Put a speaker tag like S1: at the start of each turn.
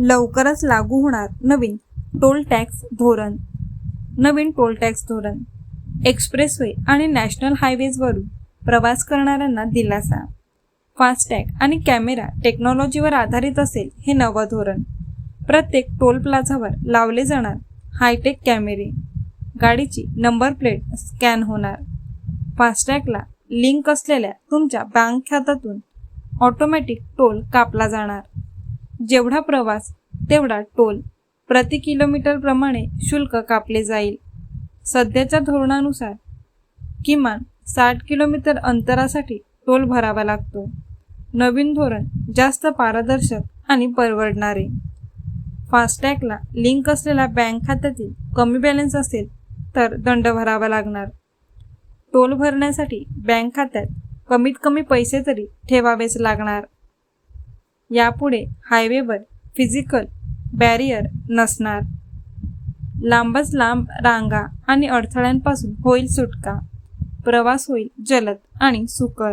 S1: लवकरच लागू होणार नवीन टोल टॅक्स धोरण. नवीन टोल टॅक्स धोरण. एक्सप्रेसवे आणि नॅशनल हायवेजवरून प्रवास करणाऱ्यांना दिलासा. फास्टॅग आणि कॅमेरा टेक्नॉलॉजीवर आधारित असेल हे नवं धोरण. प्रत्येक टोल प्लाझावर लावले जाणार हायटेक कॅमेरे. गाडीची नंबर प्लेट स्कॅन होणार. फास्टॅगला लिंक असलेल्या तुमच्या बँक खात्यातून ऑटोमॅटिक टोल कापला जाणार. जेवढा प्रवास तेवढा टोल. प्रति किलोमीटर प्रमाणे शुल्क कापले जाईल. सध्याच्या धोरणानुसार किमान साठ किलोमीटर अंतरासाठी टोल भरावा लागतो. नवीन धोरण जास्त पारदर्शक आणि परवडणारे. फास्टॅगला लिंक असलेल्या बँक खात्यातील कमी बॅलन्स असेल तर दंड भरावा लागणार. टोल भरण्यासाठी बँक खात्यात कमीत कमी पैसे तरी ठेवावेच लागणार. यापुढे हायवेवर फिजिकल बॅरियर नसणार. लांबच लांब रांगा आणि अडथळ्यांपासून होईल सुटका. प्रवास होईल जलद आणि सुकर.